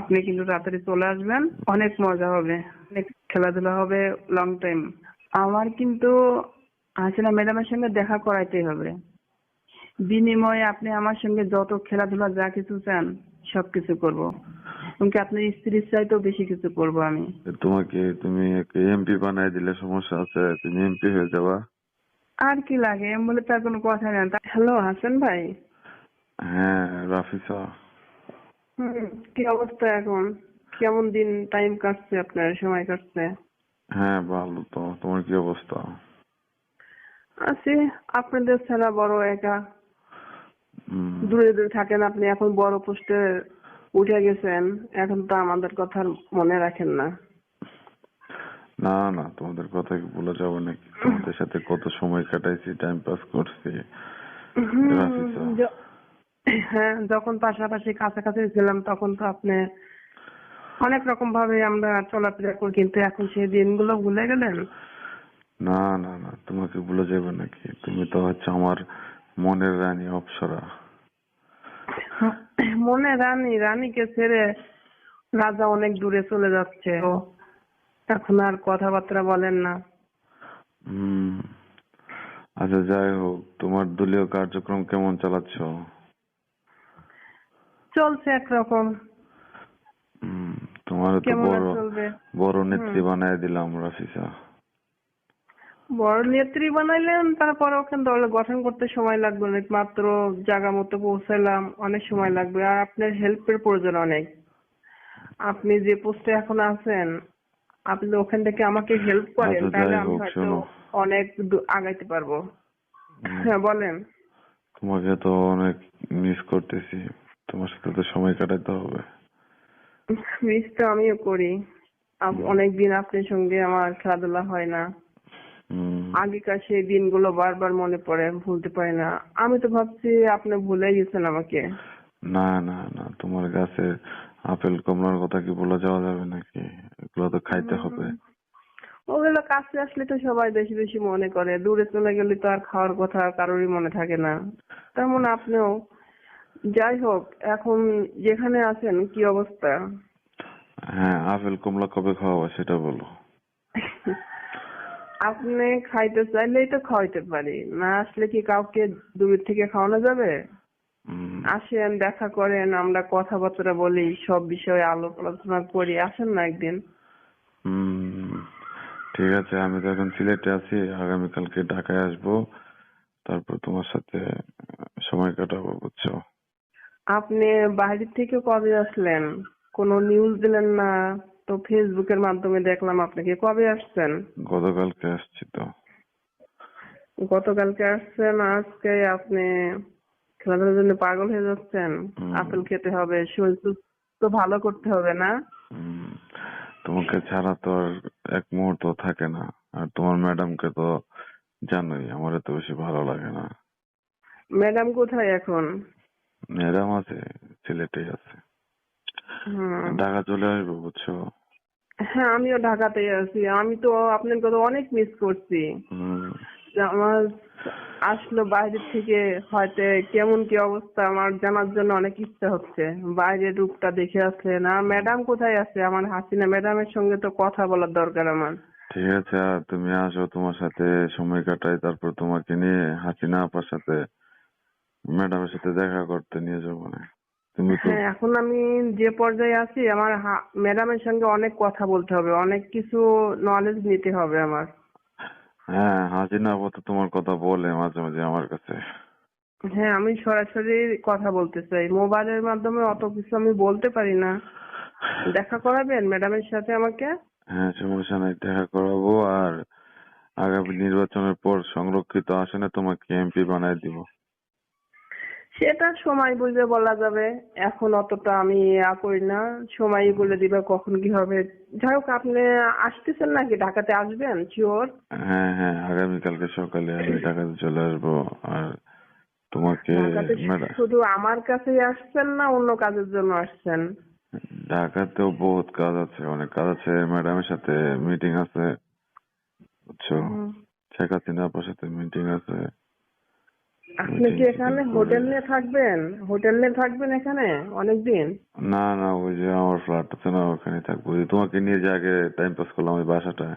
আপনি কিন্তু তাড়াতাড়ি চলে আসবেন। অনেক মজা হবে অনেক খেলাধুলা হবে লং টাইম আমার কিন্তু হাসিনা ম্যাডামের সঙ্গে দেখা করাইতেই হবে। বিনিময়ে আপনি আমার সঙ্গে যত খেলাধুলা যা কিছু চান সবকিছু করব। এমনকি আপনার স্ত্রীর চাইতেও বেশি কিছু করব আমি। তোমাকে তুমি এমপি বানাই দিলে সমস্যা আছে তুমি এমপি হয়ে যাবা। আর কি লাগে এম বলে তার কোনো কথা নেই। হ্যালো হাসান ভাই? হ্যাঁ রাফিসা। হুম কি অবস্থা এখন? কেমন দিন টাইম কাটছে আপনার সময় কাটছে? হ্যাঁ ভালো তো। তোমার কি অবস্থা? আছি আপনাদের ছাড়া বড় একা। দূরে দূরে থাকেন আপনি এখন বড় পোস্টে উঠে গেছেন। এখন তো আমাদের কথা মনে রাখেন না। না না তোমাদের কথা কি ভুলে যাব নাকি? তোমাদের সাথে কত সময় কাটাইছি টাইম পাস করছি। হ্যাঁ যখন পাশাপাশি কাছাকাছি ছিলাম তখন তো আপনি অনেক রকম ভাবে আমরা চলাফেরা করি কিন্তু এখন সেই দিনগুলো ভুলে গেলেন? না না না তোমাকে ভুলে যাবে নাকি? তুমি তো হচ্ছে আমার মনের রানী অপ্সরা। মনে রানী রানীকে ছেড়ে রাজা অনেক দূরে চলে যাচ্ছে। ও এখন আর কথাবার্তা বলেন না। হুম আচ্ছা যাই হোক তোমার দলীয় কার্যক্রম কেমন চালাচ্ছ? চলছে একরকম। তোমার তো বড় বড় নেত্রী বানায় দিলাম রাফিসা। বড় নেত্রী বানাইলেন তারপরে ওখানে দল গঠন করতে সময় লাগবে অনেক মাত্র জায়গা মতো পৌঁছাইলাম অনেক সময় লাগবে। আর আপনার হেল্পের প্রয়োজন অনেক। আপনি যে পোস্টে এখন আছেন আপনি ওখান থেকে আমাকে হেল্প করেন আচ্ছা, তাহলে আমি হয়তো অনেক আগাইতে পারব। হ্যাঁ বলেন। তোমাকে তো অনেক মিস করতেছি। তোমার সাথে তো সময় কাটাতে হবে। মিস তো আমিও করি। অনেকদিন আপনার সঙ্গে আমার খেলাধুলা হয় না। আগেকার সেই দিনগুলো বারবার মনে পড়ে ভুলতে পারি না। আমি তো ভাবছি আপনি ভুলে গেছেন আমাকে। না না না তোমার কাছে আপেল কমলার কথা কি বলে যাওয়া যাবে নাকি? এগুলো তো খাইতে হবে। ওগুলো কাছে আসলে তো সবাই বেশি বেশি মনে করে। দূরে চলে গেলে তো আর খাওয়ার কথা কারোরই মনে থাকে না। তেমন আপনিও যাই হোক এখন যেখানে আছেন কি অবস্থা? হ্যাঁ আপেল কমলা কবে খাওয়াবো সেটা বলো। আপনি খাইতে চাইলেই তো খাওয়াইতে পারি। না আসলে কি কাউকে দূর থেকে খাওয়ানো যাবে? আসেন দেখা করেন আমরা কথাবার্তা বলি সব বিষয়ে আলোপ আলোচনা করি। আসেন না একদিন। ঠিক আছে আমি তো এখন সিলেটে আছি। আগামীকালকে ঢাকায় আসব। তারপর তোমার সাথে সময় কাটাবো বুঝছ? আপনি বাইরে থেকে কবে আসলেন? কোনো নিউজ দিলেন না? তো ফেসবুকের মাধ্যমে দেখলাম আপনাকে কবে আসছেন? গতকালকে আসছি তো। গতকালকে আসছেন আজকে আপনি খেলাধুলার জন্য পাগল হয়ে যাচ্ছেন। আপেল খেতে হবে শরীর সুস্থ ভালো করতে হবে না? তোমাকে ছাড়া তো আর এক মুহূর্ত থাকে না। আর তোমার ম্যাডামকে তো জানোই আমার তো বেশি ভালো লাগে না। ম্যাডাম কোথায় এখন? ম্যাডাম আছে সিলেটেই আছে। ঢাকা চলে আসব বুঝছ? হ্যাঁ আমিও ঢাকাতেই আছি। আমি তো আপনার কথা অনেক মিস করছি। আমার আসলো বাইরে থেকে হয়তো কেমন কি অবস্থা আমার জানার জন্য অনেক ইচ্ছা হচ্ছে। বাইরের রূপটা দেখে আসলেন। আর ম্যাডাম কোথায় আছে? আমার হাসিনা ম্যাডামের সঙ্গে তো কথা বলার দরকার আমার। ঠিক আছে তুমি আসো তোমার সাথে সময় কাটাই তারপর তোমাকে নিয়ে হাসিনা আপার সাথে ম্যাডামের সাথে দেখা করতে নিয়ে যাব না। তুমি তো হ্যাঁ এখন আমি যে পর্যায়ে আছি আমার ম্যাডামের সঙ্গে অনেক কথা বলতে হবে অনেক কিছু নলেজ নিতে হবে আমার। হ্যাঁ হাসিনা আপা তো তোমার কথা বলে মাঝে মাঝে আমার কাছে। হ্যাঁ আমি সরাসরি কথা বলতে চাই। মোবাইলের মাধ্যমে অত কিছু আমি বলতে পারি না। দেখা করাবেন ম্যাডামের সাথে আমাকে? হ্যাঁ সমস্যা নাই দেখা করাবো। আর আগামী নির্বাচনের পর সংরক্ষিত আসনে তোমাকে এমপি বানাই দিব। সেটা সময় বুঝে বলা যাবে। এখন অতটা আমি ইয়া করি না। সময় বলে দিবে কখন কি হবে। যাই হোক আপনি আসতেছেন নাকি? ঢাকাতে আসবেন? শিওর হ্যাঁ হ্যাঁ আগামীকালকে সকালে আমি ঢাকাতে চলে আসব। আর তোমাকে শুধু আমার কাছেই আসছেন না অন্য কাজের জন্য আসছেন? ঢাকাতেও বহুত কাজ আছে অনেক কাজ আছে। ম্যাডামের সাথে মিটিং আছে বুঝছ। শেখ হাসিনা আপার সাথে মিটিং আছে। আপনি কি এখানে হোটেল নিয়ে থাকবেন? হোটেল নিয়ে থাকবেন এখানে অনেকদিন? না না ওই যে আমার ফ্ল্যাট আছে না ওখানে থাকব। তোমাকে নিয়ে যে আগে টাইম পাস করলাম ওই বাসাটায়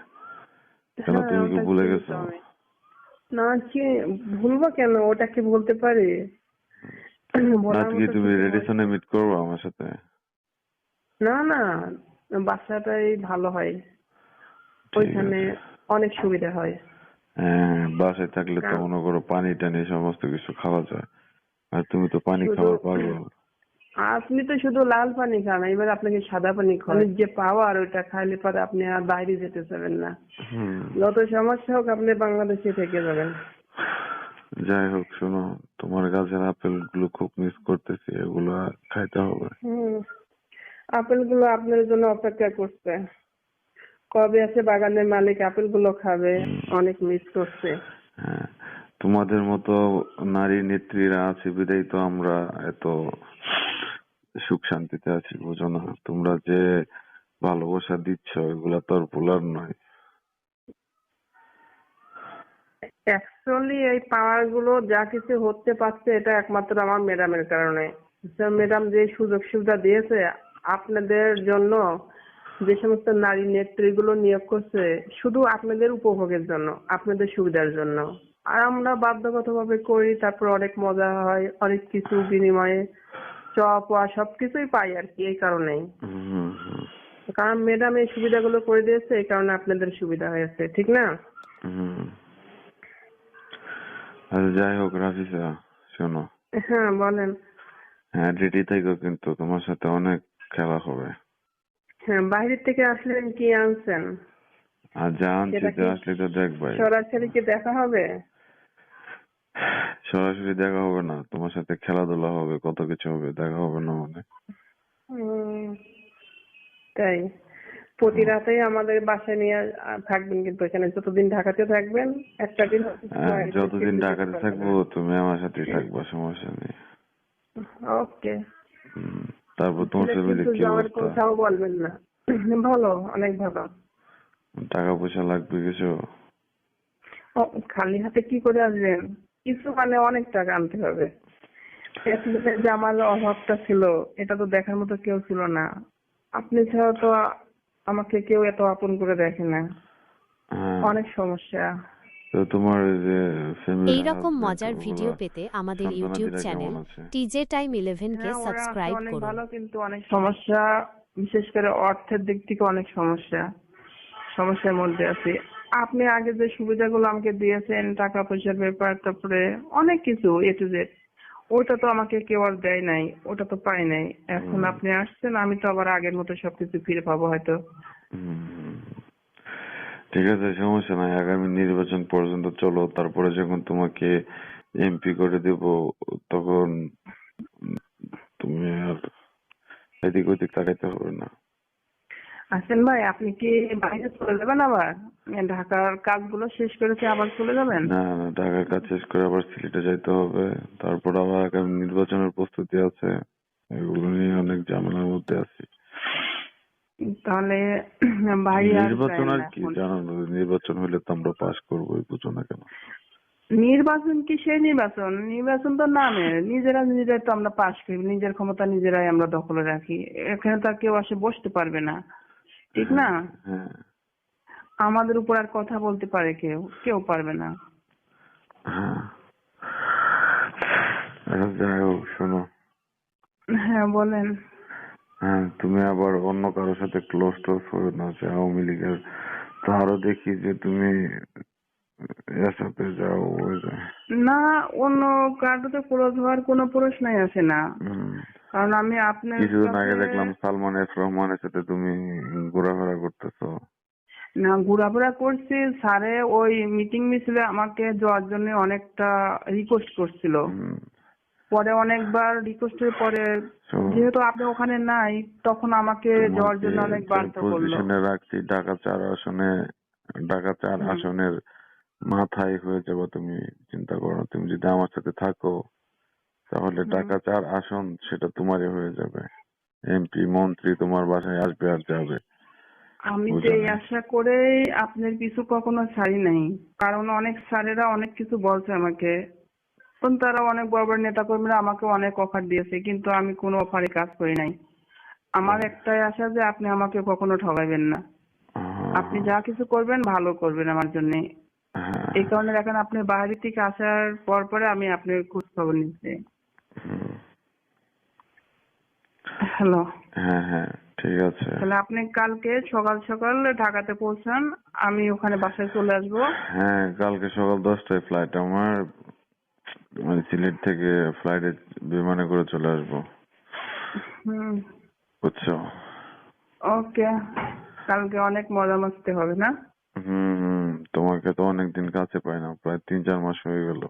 কেন হ্যাঁ, তুমি কি ভুলে গেছো। না কি ভুলবো কেন? ওটা কি বলতে পারি? তুমি রেডিসনে মিট করব আমার সাথে? না না বাসাটাই ভালো হয়। ওইখানে অনেক সুবিধা হয়। হ্যাঁ বাসায় থাকলে তো। মনে করো পানি টানি সমস্ত কিছু খাওয়া যায়। আর তুমি তো পানি খাওয়ার পাগল আপনি তো শুধু লাল পানি খান এবার আপনাকে সাদা পানি খান যে পাওয়ার ওইটা খাইলে পরে আপনি আর বাইরে যেতে চাবেন না। হুম। যত সমস্যা হোক আপনি বাংলাদেশে থেকে যাবেন। যাই হোক শোনো তোমার গাছের আপেলগুলো খুব মিস করতেছি এগুলো আর খাইতে হবে। হুম। আপেলগুলো আপনার জন্য অপেক্ষা করছে। কবে আছে বাগানের মালিক আপেলগুলো খাবে অনেক মিস করছে। হ্যাঁ তোমাদের মতো নারী নেত্রীরা আছে বিদায় তো আমরা এত সুখ শান্তিতে আছি বুঝো না। তোমরা যে ভালোবাসা দিচ্ছ এগুলা তো আর ভুলার নয়। অ্যাকচুয়ালি এই পাওয়ারগুলো যা কিছু হতে পারছে এটা একমাত্র আমার ম্যাডামের কারণে। ম্যাডাম যে সুযোগ সুবিধা দিয়েছে আপনাদের জন্য যে সমস্ত নারী নেত্রীগুলো নিয়োগ করছে শুধু আপনাদের উপভোগের জন্য আপনাদের সুবিধার জন্য। আর আমরা বাধ্যগতভাবে করি তারপর অনেক মজা হয় অনেক কিছু বিনিময়ে চপ সবকিছুই পাই আর কি এই কারণেই। কারণ ম্যাডাম এই সুবিধাগুলো করে দিয়েছে এই কারণে আপনাদের সুবিধা হয়েছে ঠিক না। আচ্ছা যাই হোক রাফিসা শোনো। হ্যাঁ বলেন। হ্যাঁ রেডি থেকো কিন্তু তোমার সাথে অনেক খেলা হবে। হ্যাঁ বাইরের থেকে আসলেন কি আনছেন? আর যা আনছি তো আসলে তো দেখবাই। সরাসরি কি দেখা হবে? সরাসরি দেখা হবে না তোমার সাথে খেলাধুলা হবে কত কিছু হবে দেখা হবে না মানে। তাই। প্রতি রাতেই আমাদের বাসায় নিয়ে থাকবেন কিন্তু এখানে যতদিন ঢাকাতে থাকবেন একটা দিন হ্যাঁ যতদিন ঢাকাতে থাকব তুমি আমার সাথেই থাকবা সমস্যা নেই। ওকে। হুম, তারপর তোমার ফ্যামিলির কিন্তু কি অবস্থা? কোথাও বলবেন না। ভালো অনেক ভালো। টাকা পয়সা লাগবে কিছু? খালি হাতে কি করে আসবেন? কিছু মানে অনেক টাকা আনতে হবে। যে আমার অভাবটা ছিল এটা তো দেখার মতো কেউ ছিল না। আপনি ছাড়া তো আমাকে কেউ এত আপন করে দেখে না। হ্যাঁ। অনেক সমস্যা। তোমার যে এই রকম মজার ভিডিও পেতে আমাদের YouTube channel TJ time eleven কে হ্যাঁ, ওরা আছে সাবস্ক্রাইব করুন। ভালো কিন্তু অনেক সমস্যা বিশেষ করে অর্থের দিক থেকে অনেক সমস্যা। সমস্যার মধ্যে আছি। আপনি আগে যে সুবিধাগুলো আমাকে দিয়েছেন টাকা পয়সার ব্যাপার তারপরে অনেক কিছু এ টু জেড ওটা তো আমাকে কেউ আর দেয় নাই ওটা তো পাই নাই। এখন আপনি আসছেন আমি তো আবার আগের মতো সবকিছু ফিরে পাবো হয়তো। ঠিক আছে সমস্যা নাই আগামী নির্বাচন পর্যন্ত চলো তারপরে যখন তোমাকে এমপি করে দেব তখন তুমি আর এদিক ওদিক তাকাইতে হবে না। আসেন ভাই আপনি কি বাইরে চলে যাবেন আবার? ঢাকার কাজগুলো শেষ করেছে আবার চলে যাবেন? না না ঢাকার কাজ শেষ করে আবার সিলেটে যাইতে হবে তারপর আবার আগামী নির্বাচনের প্রস্তুতি আছে এগুলো নিয়ে অনেক ঝামেলার মধ্যে আছি। তাহলে ভাই নির্বাচন আর কি। জানো নির্বাচন হলে তো আমরা পাস করবোই বুঝো না কেন? নির্বাচন কি সেই নির্বাচন? নির্বাচন তো নামে নিজেরা নিজেরাই তো আমরা পাশ করি নিজের ক্ষমতা নিজেরাই আমরা দখলে রাখি। এখানে তো আর কেউ আসে বসতে পারবে না ঠিক না? হ্যাঁ আমাদের উপর আর কথা বলতে পারে কেউ কেউ পারবে না। হ্যাঁ। যাই হোক শোনো। হ্যাঁ বলেন। হ্যাঁ তুমি আবার অন্য কারোর সাথে ক্লোজ টোজ হয়ে না যে আওয়ামী লীগের। তো আরও দেখি যে তুমি এর সাথে যাও না অন্য কার্ডতে ক্লোজ হওয়ার কোনো প্রশ্নই আসে না। কারণ আমি আপনার কিছুদিন আগে দেখলাম সালমান এফ রহমানের সাথে তুমি ঘোরাফেরা করতেছো। না ঘোরাফেরা করছি। স্যারে ওই মিটিং মিছিলে আমাকে যাওয়ার জন্য অনেকটা রিকোয়েস্ট করছিল। হুম। পরে অনেকবার রিকোয়েস্টের পরে যেহেতু আপনি ওখানে নাই তখন আমাকে যাওয়ার জন্য অনেক বাধ্য করল। রাখছি ঢাকা চার আসনে ঢাকা চার আসনের মাথায় হয়ে যাব তুমি চিন্তা করো না তুমি যদি আমার সাথে থাকো তাহলে ঢাকা চার আসন সেটা তোমারই হয়ে যাবে। এমপি মন্ত্রী তোমার বাসায় আসবে আর যাবে। আমি তো এই আশা করেই আপনার পিছু কখনো ছাড়ি নাই কারণ অনেক স্যারেরা অনেক কিছু বলছে আমাকে। এখন তারা অনেক বড় বড় নেতা কর্মীরা আমাকে অনেক অফার দিয়েছে কিন্তু আমি কোনো অফারে কাজ করি নাই। আমার একটাই আশা যে আপনি আমাকে কখনো ঠকাবেন না। আপনি যা কিছু করবেন ভালো করবেন আমার জন্য। এই কারণে দেখেন আপনি বাইরে থেকে আসার পর পরে আমি আপনার খোঁজ খবর নিচ্ছি হ্যালো। হ্যাঁ হ্যাঁ ঠিক আছে। তাহলে আপনি কালকে সকাল সকাল ঢাকাতে পৌঁছান আমি ওখানে বাসায় চলে আসব। হ্যাঁ কালকে সকাল দশটায় ফ্লাইট আমার মানে সিলেট থেকে ফ্লাইটে বিমানে করে চলে আসব। হুম। বুঝছ? ওকে। কালকে অনেক মজা মাস্তি হবে না? হুম তোমাকে তো অনেকদিন কাছে পাই না প্রায় তিন চার মাস হয়ে গেল।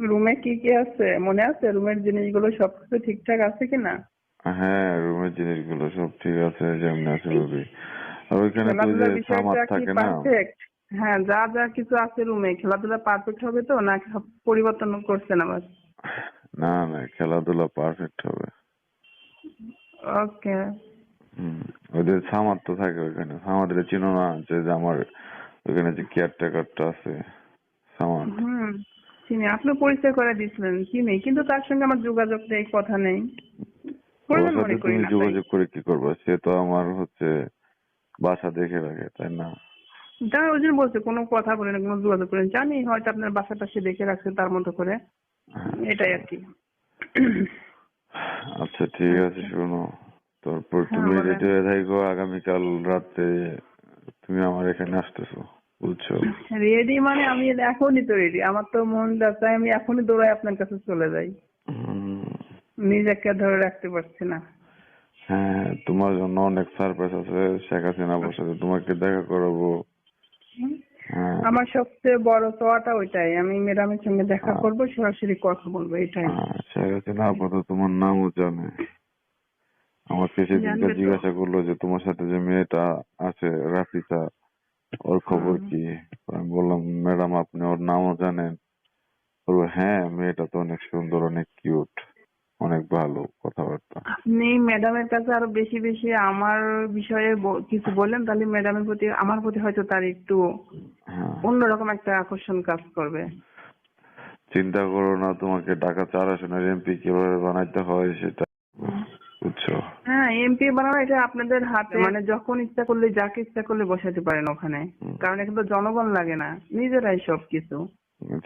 রুমে কি কি আছে? মনে আছে রুমের জিনিসগুলো সবকিছু ঠিকঠাক আছে কিনা? হ্যাঁ রুমের জিনিসগুলো সব ঠিক আছে যেমনি আছে আর ওইখানে তো যে সামার থাকে না। হ্যাঁ যা যা কিছু আছে রুমে খেলাধুলা পারফেক্ট হবে তো? না সব পরিবর্তন করছেন আবার? না না খেলাধুলা পারফেক্ট হবে। ওকে ওদের সামার তো থাকে ওইখানে। সামাদের চিনো না যে যে আমার ওইখানে যে কেয়ারটেকারটা আছে সামার হুম চিনি। আপনি পরিচয় করে দিয়েছিলেন চিনি। কিন্তু তার সঙ্গে আমার যোগাযোগ নেই কথা নেই। মনে। যোগাযোগ করে কি করবে? সে তো আমার হচ্ছে বাসা দেখে রাখে তাই না? তা ওই জন্য বলছে কোনো কথা বলেন কোনো যোগাযোগ করেন জানি হয়তো আপনার বাসাটা সে দেখে রাখছে তার মতো করে। এটাই আর কি। আচ্ছা ঠিক আছে শোনো। তারপর হ্যাঁ, তুমি। রেডি হয়ে থাকো আগামীকাল রাতে তুমি আমার এখানে আসতেছো বুঝছ? রেডি মানে আমি এখনই তো রেডি আমার তো মন যাচ্ছে আমি এখনই দৌড়াই আপনার কাছে চলে যাই। নিজেকে ধরে রাখতে পারছি না। হ্যাঁ তোমার জন্য অনেক সারপ্রাইজ আছে শেখ হাসিনা বসাতে তোমাকে দেখা করাবো। আমার সবচেয়ে বড় চাওয়াটা ওইটাই। আমি ম্যাডামের সঙ্গে দেখা করব সরাসরি কথা বলব এটাই। হ্যাঁ, হাসিনা আপাতত তোমার নামও জানে। আমাকে সেদিনকে জিজ্ঞাসা করল যে তোমার সাথে যে মেয়েটা আছে রাফিসা ওর খবর কি? আমি বললাম ম্যাডাম আপনি ওর নামও জানেন? বলব হ্যাঁ মেয়েটা তো অনেক সুন্দর অনেক কিউট। অনেক ভালো কথাবার্তা। আপনি ম্যাডামের কাছে আরও বেশি বেশি আমার বিষয়ে ব- কিছু বললেন তাহলে ম্যাডামের প্রতি আমার প্রতি হয়তো তার একটু হ্যাঁ। অন্যরকম একটা আকর্ষণ কাজ করবে। চিন্তা করো না তোমাকে ঢাকা চার আসনের এমপি কীভাবে বানাইতে হয় সেটা বুঝছ? হ্যাঁ এমপি বানানো এটা আপনাদের হাতে মানে যখন ইচ্ছা করলে যাকে ইচ্ছা করলে বসাতে পারেন ওখানে। কারণ এখানে তো জনগণ লাগে না নিজেরাই সব কিছু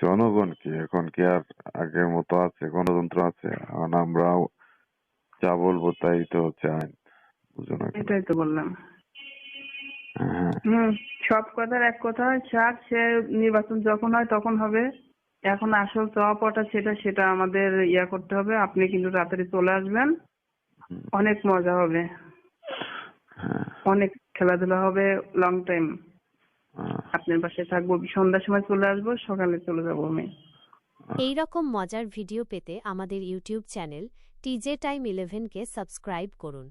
জনগণ কি এখন কি আর আগের মতো আছে গণতন্ত্র আছে এখন আমরা যা বলব তাই তো হচ্ছে আইন বুঝো না এটাই তো বললাম হুম সব কথার এক কথা শাক সে নির্বাচন যখন হয় তখন হবে এখন আসল চাওয়া পাওয়াটা সেটা সেটা আমাদের ইয়া করতে হবে। আপনি কিন্তু তাড়াতাড়ি চলে আসবেন। অনেক মজা হবে। হ্যাঁ। অনেক খেলাধুলা হবে লং টাইম আপনার বাসায় থাকব সন্ধ্যার সময় চলে আসব সকালে চলে যাব আমি। এই রকম মজার ভিডিও পেতে আমাদের ইউটিউব চ্যানেল টিজে টাইম ইলেভেনকে সাবস্ক্রাইব করুন।